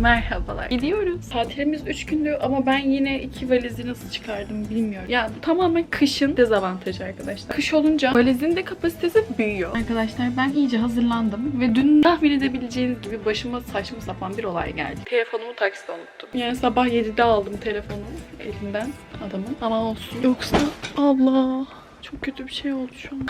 Merhabalar. Gidiyoruz. Tatilimiz 3 gündü ama ben yine iki valizi nasıl çıkardım bilmiyorum. Ya bu tamamen kışın dezavantajı arkadaşlar. Kış olunca valizin de kapasitesi büyüyor. Arkadaşlar ben iyice hazırlandım ve dün tahmin edebileceğiniz gibi başıma saçma sapan bir olay geldi. Telefonumu takside unuttum. Yani sabah 7'de aldım telefonu elimden adamın ama olsun. Yoksa Allah çok kötü bir şey oldu şu an.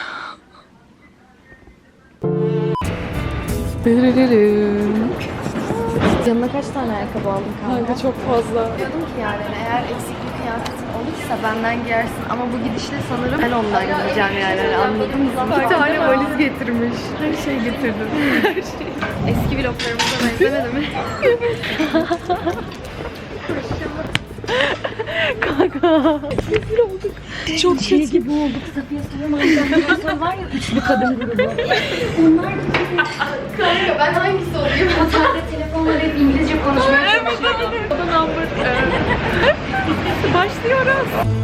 Yanına kaç tane ayakkabı aldın kanka? Kanka çok fazla. Diyordum ki yani eğer eksik bir kıyafetin olursa benden giyersin ama bu gidişle sanırım ben ondan gideceğim yani hani anladın mı? Bir tane valiz getirmiş. Her şey getirdim. Eski vloglarımıza benzemedi mi? Çok kötü. Şey gibi olduk Safiye Soyman Safiye var ya üçlü kadın grubu. Onlar gibi. Kanka ben hangisi olayım? Otelde telefonla hep İngilizce konuşmaya çalışıyorum. Başlıyoruz.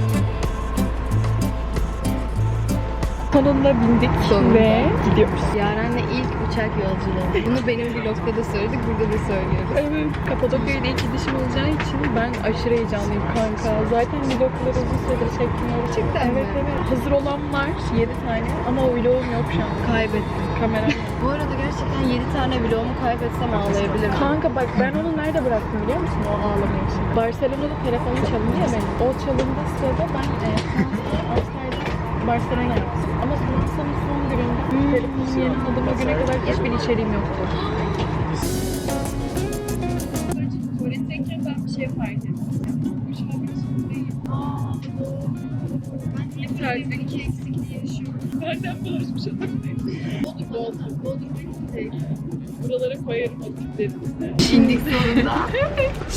Sonunda bindik Sonunda. ve gidiyoruz. Yaren'le ilk uçak yolculuğu. Bunu benim vlogda da söyledik, burada da söylüyoruz. Evet, Kapadokya'ya ilk gidişim olacağı için ben aşırı heyecanlıyım kanka. Zaten vlogları uzun süredir çekmiyorum. Gerçekten Evet mi? evet. Hazır olan var 7 tane ama o vlogum yok şu an. Kaybettim. Kamera. Bu arada gerçekten 7 tane vlogumu kaybetsem ağlayabilirim. Kanka bak ben onu nerede bıraktım biliyor musun o ağlamayı? Barcelona'da telefonum çalındı ya benim. O çalındığı sırada ben e, Fransa'da Amsterdam son gününde telefonum yeni aldığıma güne kadar hiçbir içeriğim yoktu. Tuvaletteyken ben bir şey fark değil. Ben iki eksikliği yaşıyorum. Nereden bulaşmış olabilir? Bodrum, Bodrum tek. Buralara koyarım o tiplerimizi. Şimdilik sonunda.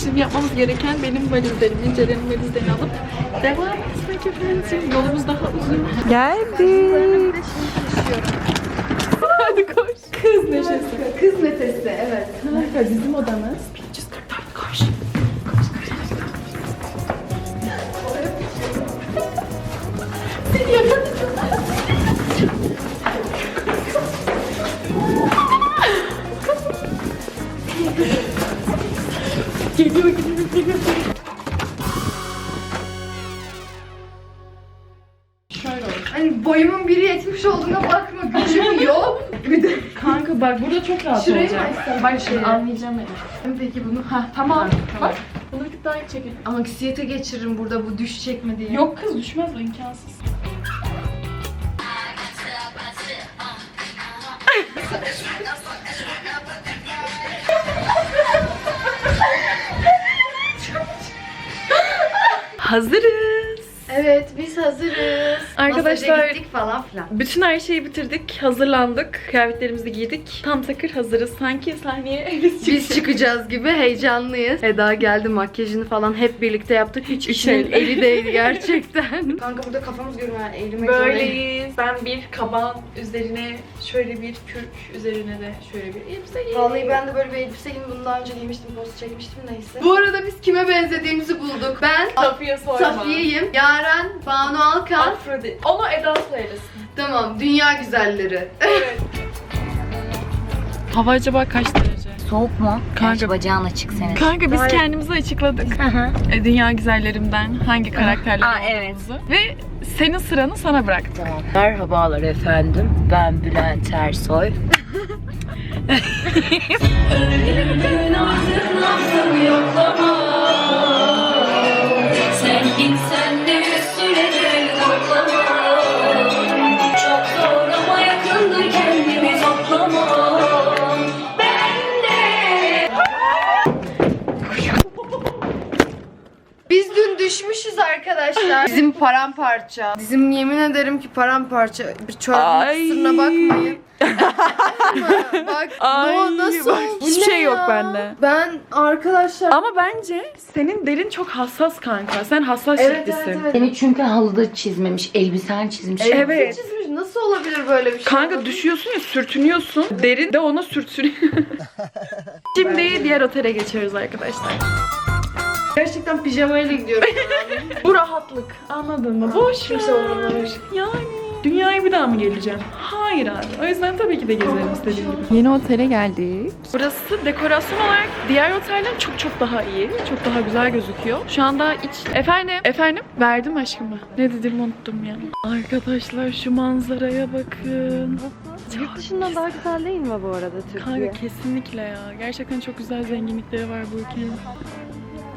Şimdi yapmamız gereken benim valizlerimi, Ceren'in valizlerini alıp devam etmek efendim. Yolumuz daha uzun. Geldik. Hadi koş. Kız neşesi. Kız nefesi evet. Kanka bizim odamız rahat Şurayı olacak. mı açsam? Bak şimdi Şurayı. anlayacağım beni. peki bunu Ha tamam. Tamam. Bak bunu bir tık daha çekelim. anksiyete geçiririm burada bu düş çekme diye. Yok kız düşmez o imkansız. Hazırız. Evet biz hazırız. Arkadaşlar- gittik falan filan. Bütün her şeyi bitirdik, hazırlandık, kıyafetlerimizi giydik. Tam takır hazırız. Sanki sahneye biz Biz çıkacağız gibi heyecanlıyız. Eda geldi makyajını falan hep birlikte yaptık. Hiç işin Şey- eli değdi gerçekten. Kanka burada kafamız yani eğilmek. Böyleyiz. Ben bir kaban üzerine şöyle bir kürk üzerine de şöyle bir elbise giydim. Vallahi ben de böyle bir elbise gibi bunu daha önce giymiştim, post çekmiştim neyse. Bu arada biz kime benzediğimizi bulduk. Ben Safiye Soyman. Safiye'yim. Yaren, Banu Alkan. Afrodit. Onu Eda söylesin. Tamam, dünya güzelleri. Evet. Hava acaba kaç derece? Soğuk mu? Kanka- Gerçi bacağın açık senin. Kanka biz kendimizi açıkladık. E, Dünya güzellerimden hangi karakterler Aa, evet. Ve senin sıranı sana bıraktım. Tamam. Merhabalar efendim. Ben Bülent Ersoy. Sen paramparça. Bizim yemin ederim ki paramparça. Bir çorbanın Ay. kusuruna bakmayın. Bak bu nasıl bak, oldu? hiçbir Bu şey ne yok ya? bende. Ben arkadaşlar Ama bence senin derin çok hassas kanka. Sen hassas Evet, evet, evet. Seni çünkü halıda çizmemiş, elbisen çizmiş. Evet. Evet. çizmiş. Nasıl olabilir böyle bir şey? Kanka düşüyorsun ya sürtünüyorsun. Derin de ona sürtünüyor. Şimdi diğer otele geçiyoruz arkadaşlar. Gerçekten pijamayla gidiyorum. Bu rahatlık. Anladın mı? Boş. Kimse. Yani. Dünyaya bir daha mı geleceğim? Hayır abi. O yüzden tabii ki de gezerim istediğim gibi. Yeni otele geldik. Burası dekorasyon olarak diğer otelden çok çok daha iyi. Çok daha güzel gözüküyor. Şu anda iç... Efendim? Efendim? Verdim aşkımı. Ne dediğimi unuttum ya. Arkadaşlar şu manzaraya bakın. Yurt dışından daha güzel değil mi bu arada Türkiye? Kanka kesinlikle ya. Gerçekten çok güzel zenginlikleri var bu ülkenin.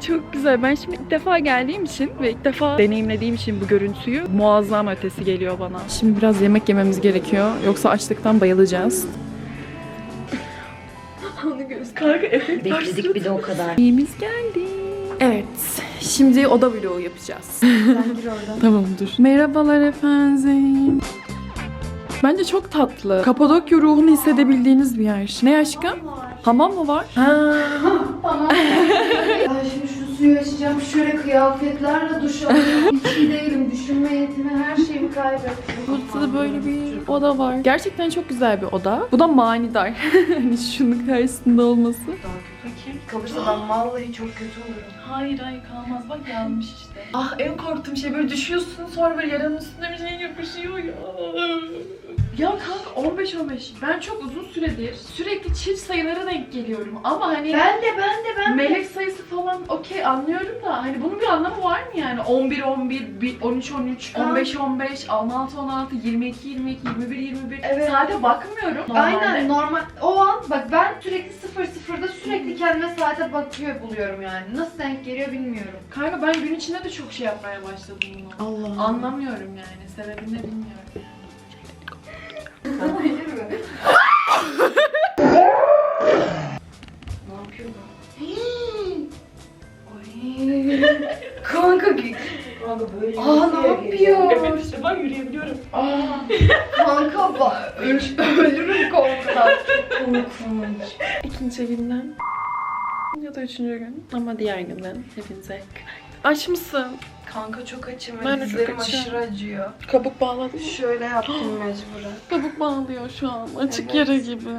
Çok güzel. Ben şimdi ilk defa geldiğim için ve ilk defa deneyimlediğim için bu görüntüyü muazzam ötesi geliyor bana. Şimdi biraz yemek yememiz gerekiyor. Yoksa açlıktan bayılacağız. Onu göz. Kanka efekt Bekledik bir de o kadar. Yemeğimiz geldi. Evet. Şimdi oda vlogu yapacağız. tamam dur. Merhabalar efendim. Bence çok tatlı. Kapadokya ruhunu hissedebildiğiniz bir yer. Ne aşkım? Hamam mı var? Ha. Ben şu açacağım. Şöyle kıyafetlerle duş alıyorum. Hiç iyi değilim. Düşünme yetimi, her şeyimi kaybettim. Burada da böyle bir oda var. Gerçekten çok güzel bir oda. Bu da manidar. hani şunun karşısında olması. Bakayım. Kalırsa ben vallahi çok kötü olurum. Hayır hayır kalmaz bak yanmış işte. Ah en korktuğum şey böyle düşüyorsun sonra böyle yaranın üstüne bir şey yapışıyor ya. Ya kanka 15-15 ben çok uzun süredir sürekli çift sayılara denk geliyorum ama hani Ben de ben de ben de. melek sayısı falan okey anlıyorum da hani bunun bir anlamı var mı yani 11 11 13 13 15 15 16 16 22 22 21 21 Evet. saate bakmıyorum. normalde. Aynen normal. O an bak ben sürekli sıfır sıfırda sürekli kendime saate bakıyor buluyorum yani. Nasıl denk geliyor bilmiyorum. Kanka ben gün içinde de çok şey yapmaya başladım bunu. Allah. Anlamıyorum yani sebebini bilmiyorum. Yapıyor bu? Kanka Kanka böyle Aa ne yapıyor? işte ben yürüyebiliyorum. Aa, kanka ba- öl- ölürüm korkudan. Korkunç. İkinci günden ya da üçüncü gün ama diğer günden hepinize günaydın. Aç mısın? Kanka çok açım Ben de çok dizlerim açım. aşırı acıyor. Kabuk bağladı. Şöyle yaptım mecburen. Kabuk bağlıyor şu an. Açık Evet. yara gibi.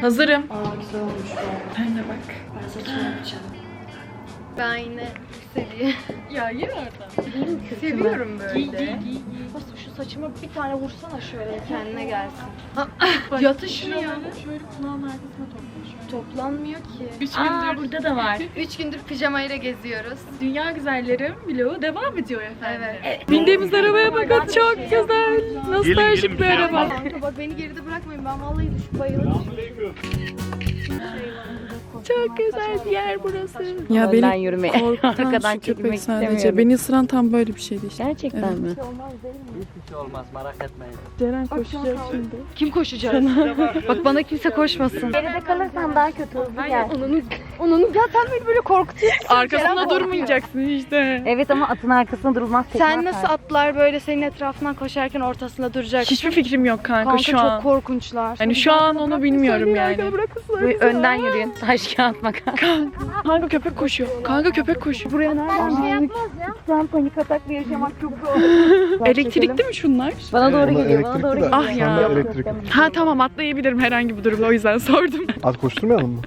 Hazırım. Aa güzel olmuş bu. Sen de bak. Ben saçımı yapacağım. Ben yine seviye. Ya yürü oradan. Seviyorum Giy giy böyle. giy. giy. Bas şu saçıma bir tane vursana şöyle kendine gelsin. Bak, Yatış ya. Şöyle kulağın arkasına topla şöyle. Toplanmıyor ki. Üç gündür burada da var. Üç gündür pijamayla geziyoruz. Dünya Güzellerim vlogu devam ediyor efendim. Evet. Bindiğimiz arabaya bakın çok güzel. Nostaljik gelin, bir bir şey araba. yapma. Kanka bak beni geride bırakmayın ben vallahi düşüp bayılırım. Çok güzel bir yer burası. Ya Önden beni yürümeye. korkutan Arkadan şu köpek çekilmek sadece. istemiyorum. Beni ısıran tam böyle bir şeydi işte. Gerçekten Evet. mi? Hiçbir şey olmaz merak etmeyin. Ceren koşacak şimdi. Kim koşacak? bak bana kimse koşmasın. Geride kalırsan daha kötü hızlı gel. Onun, onun ya sen beni böyle korkutuyorsun. Arkasında durmayacaksın işte. Evet ama atın arkasında durulmaz. tekme Sen nasıl atar. atlar böyle senin etrafından koşarken ortasında duracak? Hiçbir fikrim yok kanka, Kanka şu çok an. korkunçlar. Hani şu an onu bilmiyorum yani. Böyle önden yürüyün. Taş kağıt makas. Kanka köpek koşuyor. Kanka köpek koşuyor. Buraya nereden? şey yapmaz ya. Şu an panik atakla yaşamak çok zor. Elektrikli mi şunlar? Bana doğru Bunlar geliyor. Bana elektrikli doğru de, geliyor. Ah ya. elektrik. Ha tamam atlayabilirim herhangi bir durumda o yüzden sordum. Az koşturmayalım mı?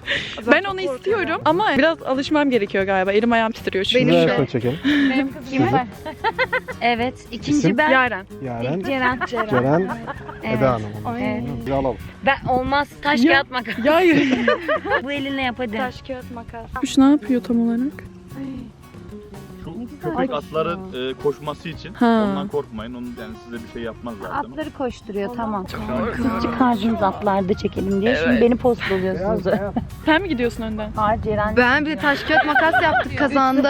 Ben onu istiyorum ama biraz alışmam gerekiyor galiba. Elim ayağım titriyor çünkü. Şunu ayakta çekelim. Kim var? Evet. ikinci İsim? ben. Yaren. Yaren, Ceren. Ceren, Evet. Eda Hanım. Evet. Bir alalım. Ben olmaz. Taş Ya. kağıt makas. Ya Bu elinle yap hadi. Taş kağıt makas. Kuş ne yapıyor tam olarak? Köpek atların e, koşması için Ha. ondan korkmayın. Onun yani size bir şey yapmaz zaten. Atları koşturuyor tamam. Siz çıkardınız atlarda çekelim diye. Şimdi beni post oluyorsunuz. Sen mi gidiyorsun önden? Hayır Ceren. Ben bir de taş kağıt makas yaptık kazandı.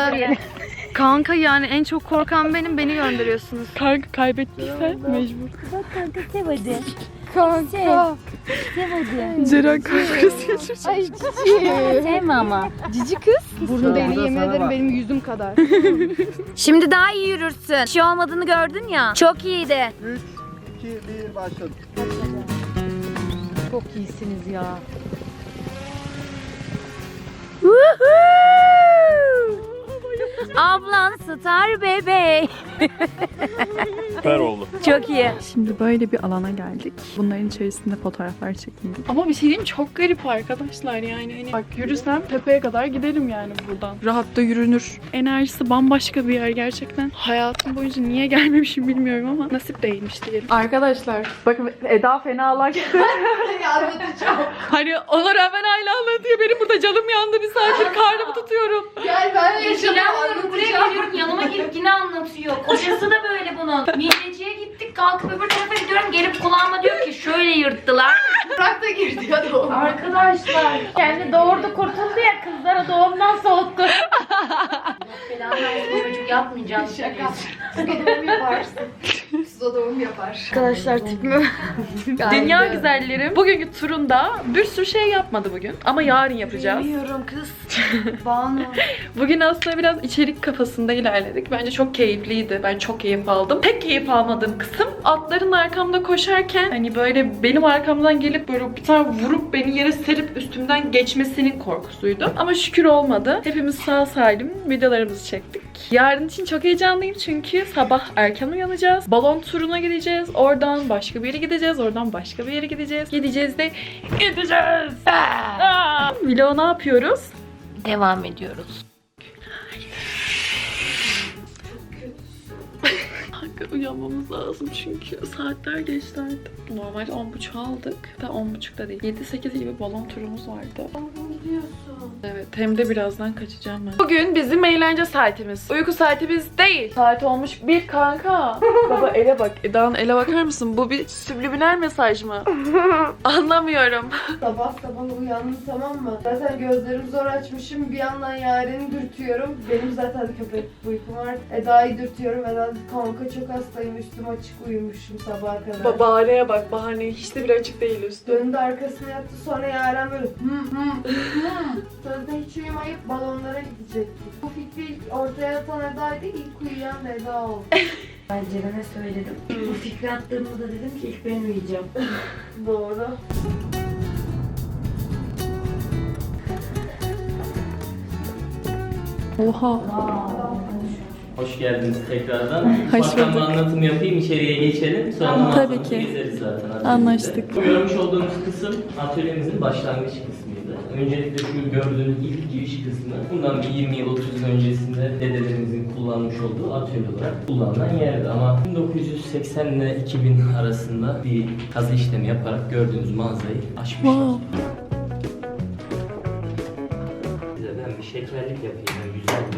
Kanka yani en çok korkan benim beni gönderiyorsunuz. Kanka kaybettiysen mecbur. Kanka sev hadi. Kanka. Sev hadi. Ceren korkusu yaşıyor. Ay Sevme ama. cici kız. Burnu deli yemin ederim benim yüzüm kadar. Şimdi daha iyi yürürsün. Bir şey olmadığını gördün ya. Çok iyiydi. 3, 2, 1 başladı. Çok iyisiniz ya. Ablan star bebek. Süper oldu. Çok iyi. Şimdi böyle bir alana geldik. Bunların içerisinde fotoğraflar çekindik. Ama bir şey diyeyim çok garip arkadaşlar yani. Hani bak yürüsem tepeye kadar giderim yani buradan. Rahat da yürünür. Enerjisi bambaşka bir yer gerçekten. Hayatım boyunca niye gelmemişim bilmiyorum ama nasip değilmiş diyelim. Arkadaşlar bakın Eda fenalaştı. Hani ona rağmen hala anlatıyor. Benim burada canım yandı bir saattir karnımı tutuyorum. Gel ben yaşadım Buraya geliyorum yanıma gelip yine anlatıyor. Kocası da böyle bunun. Mideciye gittik kalkıp öbür tarafa gidiyorum gelip kulağıma diyor ki şöyle yırttılar. Burak da girdi ya doğum. Arkadaşlar. Kendi doğurdu kurtuldu ya kızlara doğumdan soğuttu. Belanı versin çocuk yapmayacağım. Şaka. Doğum yaparsın. Suda doğum yapar. Arkadaşlar tipime Dünya güzellerim bugünkü turunda bir sürü şey yapmadı bugün ama yarın yapacağız. Bilmiyorum kız. Banu. Bugün aslında biraz içerik kafasında ilerledik. Bence çok keyifliydi. Ben çok keyif aldım. Tek keyif almadığım kısım atların arkamda koşarken hani böyle benim arkamdan gelip böyle bir tane vurup beni yere serip üstümden geçmesinin korkusuydu. Ama şükür olmadı. Hepimiz sağ salim videolarımızı çektik. Yarın için çok heyecanlıyım çünkü sabah erken uyanacağız. Balon turuna gideceğiz. Oradan başka bir yere gideceğiz. Oradan başka bir yere gideceğiz. Gideceğiz de gideceğiz. Aa! Vlog ne yapıyoruz? Devam ediyoruz. Uyanmamız lazım çünkü saatler geçti artık. Normalde 10.30 aldık da 10.30'da değil. 7-8 gibi balon turumuz vardı. Evet hem de birazdan kaçacağım ben. Bugün bizim eğlence saatimiz. Uyku saatimiz değil. Saat olmuş bir kanka. Baba ele bak. Eda'nın ele bakar mısın? Bu bir subliminal mesaj mı? Anlamıyorum. Sabah sabah uyandım tamam mı? Zaten gözlerimi zor açmışım. Bir yandan Yaren'i dürtüyorum. Benim zaten köpek uykum var. Eda'yı dürtüyorum. Eda kanka çok hastayım. Üstüm açık uyumuşum sabaha kadar. Ba bahaneye bak bahane. Hiç de bile açık değil üstü. Döndü arkasına yattı sonra Yaren böyle hı hı hı. Sözde hiç uyumayıp balonlara gidecektik. Bu fikri ilk ortaya atan Eda'ydı. ilk uyuyan da Eda oldu. Ben Ceren'e söyledim. Bu fikri attığımda dedim ki ilk ben uyuyacağım. Doğru. Oha. Hoş geldiniz tekrardan. Hoş bir bulduk. anlatım yapayım, içeriye geçelim. Sonra Tabii manzarası ki. gezeriz zaten. atölyemizde. Anlaştık. Bu görmüş olduğunuz kısım atölyemizin başlangıç kısmıydı. Öncelikle şu gördüğünüz ilk giriş kısmı. Bundan bir 20 yıl 30 yıl öncesinde dedelerimizin kullanmış olduğu atölye olarak kullanılan yerdi. Ama 1980 ile 2000 arasında bir kazı işlemi yaparak gördüğünüz manzarayı açmışlar. Wow. Size ben bir şekerlik yapayım güzel bir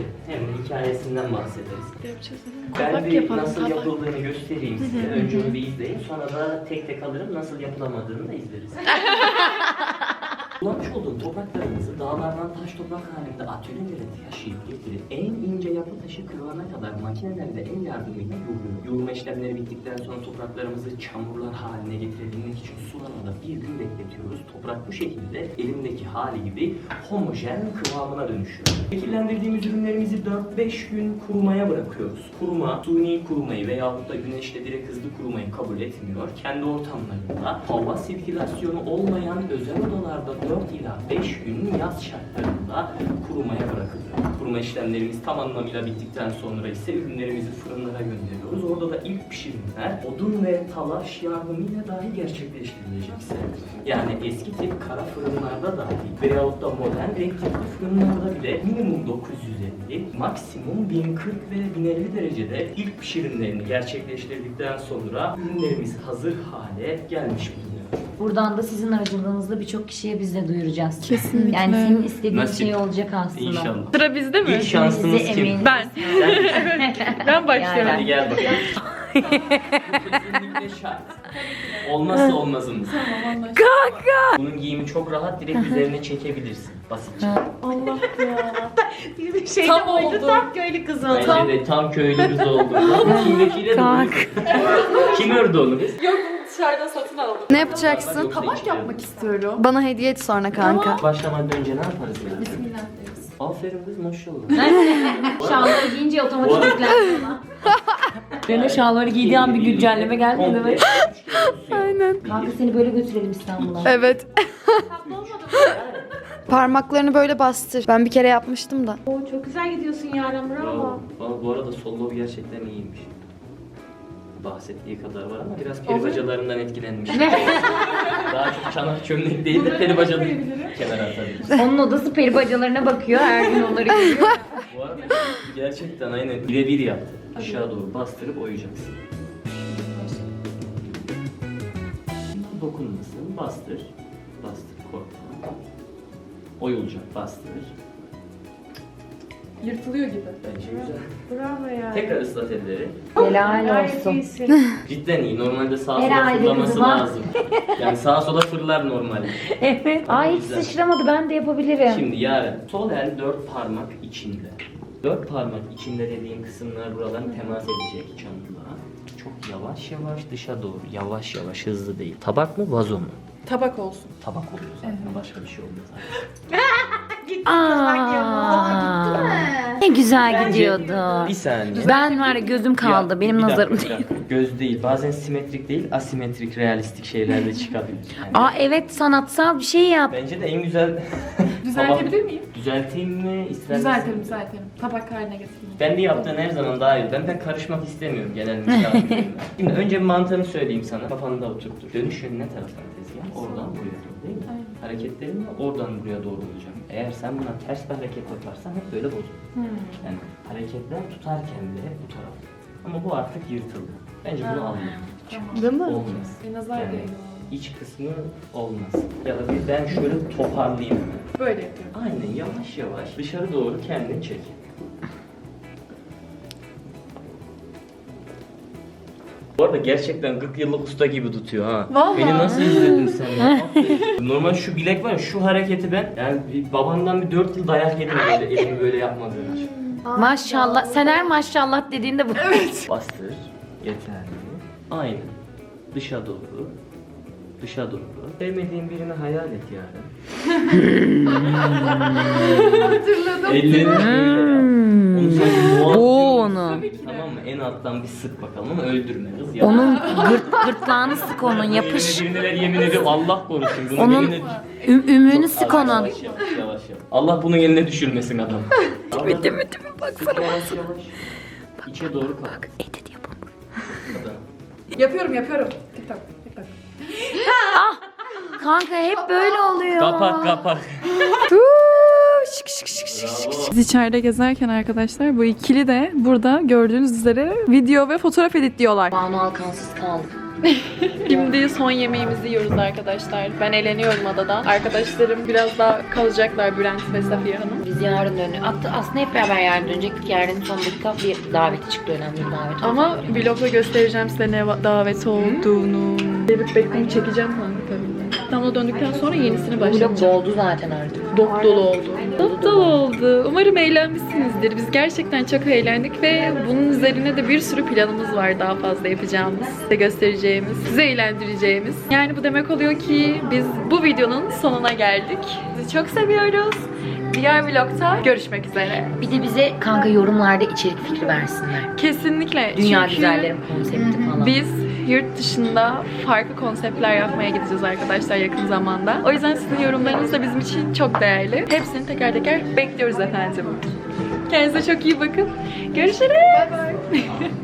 hikayesinden bahsederiz. Yapacağız. Ben bir yapalım, nasıl kabak. yapıldığını göstereyim size. Önce onu bir izleyin. Sonra da tek tek alırım nasıl yapılamadığını da izleriz. Kullanmış olduğum topraklarımızı dağlardan taş toprak halinde atölyelere taşıyıp getirip en ince yapı taşı kırılana kadar makinelerle el yardımıyla yoğuruyor. Yoğurma işlemleri bittikten sonra topraklarımızı çamurlar haline getirebilmek için sulamada bir gün bekletiyoruz. Toprak bu şekilde elimdeki hali gibi homojen kıvamına dönüşüyor. Şekillendirdiğimiz ürünlerimizi 4-5 gün kurumaya bırakıyoruz. Kuruma, suni kurumayı veyahut da güneşte direkt hızlı kurumayı kabul etmiyor. Kendi ortamlarında hava sirkülasyonu olmayan özel odalarda 4 ila 5 gün yaz şartlarında kurumaya bırakılıyor. Kuruma işlemlerimiz tam anlamıyla bittikten sonra ise ürünlerimizi fırınlara gönderiyoruz. Orada da ilk pişirimler odun ve talaş yardımıyla dahi gerçekleştirilecekse. Yani eski tip kara fırınlarda dahi veyahut da modern elektrikli fırınlarda bile minimum 950, maksimum 1040 ve 1050 derecede ilk pişirimlerini gerçekleştirdikten sonra ürünlerimiz hazır hale gelmiş bulunuyor. Buradan da sizin aracılığınızla birçok kişiye biz de duyuracağız. Kesinlikle. Yani senin istediğin Nasip. şey olacak aslında. İnşallah. Sıra bizde mi? İlk şansımız kim? eminim. Ben. Sen Ben başlıyorum. Hadi gel bakalım. Kesinlikle şart. Olmazsa olmazımız. Tamam anlaştık. Bunun giyimi çok rahat, direkt üzerine çekebilirsin. Basitçe. Allah ya. Şey Tam oldu. Tam köylü kızı Bence de tam köylümüz oldu. Kimdekiyle de Kim ördü onu biz? Yok dışarıdan satın aldım. Ne yapacaksın? İçeceğim. yapmak istiyorum. Bana hediye et sonra kanka. Başlamadan önce ne yaparız ya? Bismillah Aferin kız maşallah. Şalvarı giyince otomatik yüklenmiyor lan. Benim şalvarı giydiği an bir güncelleme gelmedi mi? Aynen. Kanka seni böyle götürelim İstanbul'a. Evet. Parmaklarını böyle bastır. Ben bir kere yapmıştım da. Çok güzel gidiyorsun Yaren Bravo. Valla bu arada solo gerçekten iyiymiş. Bahsettiği kadar var ama biraz peri bacalarından etkilenmiş. Daha çok çanak çömlek değil de peri bacalı kenara atabiliriz. Onun odası peri bacalarına bakıyor. Her gün onları görüyor. Bu arada gerçekten aynen birebir yaptı. Aşağı doğru bastırıp oyacaksın. Dokunmasın, bastır. Bastır, korkma. Oyulacak, bastır. Yırtılıyor gibi. Bence güzel. Bravo ya. Tekrar ıslat elleri. Helal olsun. Cidden iyi. Normalde sağa sola Herhalde fırlaması lazım. Yani sağa sola fırlar normalde. Evet. Ay hiç Güzel. sıçramadı ben de yapabilirim. Şimdi yarın sol el dört parmak içinde. Dört parmak içinde dediğim kısımlar buradan temas edecek çamurluğa. Çok yavaş yavaş dışa doğru. Yavaş yavaş hızlı değil. Tabak mı vazo mu? Tabak olsun. Tabak oluyor zaten. Başka bir şey olmuyor zaten. Aa, güzel gidiyordu. Bir saniye. Ben var ya gözüm kaldı. Ya, Benim bir dakika, nazarım bir dakika. Göz değil. Bazen simetrik değil, asimetrik, realistik şeyler de çıkabilir. Yani Aa evet sanatsal bir şey yap. Bence de en güzel... Düzeltebilir miyim? Düzelteyim mi? İster misin? Düzeltelim, düzeltelim. Tabak haline getireyim. Kendi yaptığın her zaman daha iyi. Ben pek karışmak istemiyorum genel misafirlerime. Şimdi önce bir mantığını söyleyeyim sana. Kafanda oturttur. Dönüş yönü ne taraftan tezgah? Oradan buraya doğru değil mi? Hareketlerin de oradan buraya doğru olacak. Eğer sen buna ters bir hareket yaparsan hep böyle bozulur. Yani hareketler tutarken de hep bu taraf. Ama bu artık yırtıldı. Bence bunu almayalım. Değil mi? Olmaz. Bir nazar Yani değdi. iç kısmı olmaz. Ya da bir ben şöyle toparlayayım. Böyle yapıyorum. Aynen yavaş yavaş dışarı doğru kendini çek. Bu arada gerçekten 40 yıllık usta gibi tutuyor ha. Vallahi. Beni nasıl izledin sen ya? Normal şu bilek var ya şu hareketi ben yani bir babandan bir 4 yıl dayak yedim böyle elimi böyle yapmadığım için. Maşallah. Sen her maşallah dediğinde bu. Bastır. Yeterli. Aynen. Dışa doğru. Dışa doğru. Sevmediğin birini hayal et yani. Hatırladım. Ellerini böyle yap. Onu sanki boğaz onu. Tamam mı? En alttan bir sık bakalım ama öldürme kız. Yap. Onun gırt, gırtlağını sık onun yapış. Yemin ederim, yemin ediyorum Allah korusun. Bunu Onun eline- üm, ümüğünü Çok sık yavaş, onun. Yavaş yavaş yavaş yavaş. Allah bunun eline düşürmesin adam. Bitti bitti bak Sık yavaş yavaş. İçe doğru kalk. Edit yapalım. Adam. Yapıyorum, yapıyorum. Tik tak, tik tak. Kanka hep böyle oluyor. Kapak kapak. Biz içeride gezerken arkadaşlar bu ikili de burada gördüğünüz üzere video ve fotoğraf editliyorlar. Banu Alkansız kaldık. Şimdi son yemeğimizi yiyoruz arkadaşlar. Ben eğleniyorum adada. Arkadaşlarım biraz daha kalacaklar Bülent ve Safiye Hanım. Biz yarın dönüyoruz. Hatta aslında hep beraber yarın dönecektik. Yarın son dakika bir daveti çıktı. Önemli bir davet. Ama vlogda göstereceğim size ne va- davet olduğunu. Gelip bekleyip çekeceğim kanka tabii. İstanbul'a döndükten sonra yenisini Bu vlog başlayacağım. doldu zaten artık. Dop dolu oldu. Dop dolu oldu. Umarım eğlenmişsinizdir. Biz gerçekten çok eğlendik ve bunun üzerine de bir sürü planımız var daha fazla yapacağımız, size göstereceğimiz, size eğlendireceğimiz. Yani bu demek oluyor ki biz bu videonun sonuna geldik. Sizi çok seviyoruz. Diğer vlogta görüşmek üzere. Bir de bize kanka yorumlarda içerik fikri versinler. Kesinlikle. Dünya Çünkü güzellerim konsepti falan. Biz yurt dışında farklı konseptler yapmaya gideceğiz arkadaşlar yakın zamanda. O yüzden sizin yorumlarınız da bizim için çok değerli. Hepsini teker teker bekliyoruz efendim. Kendinize çok iyi bakın. Görüşürüz. Bye bye.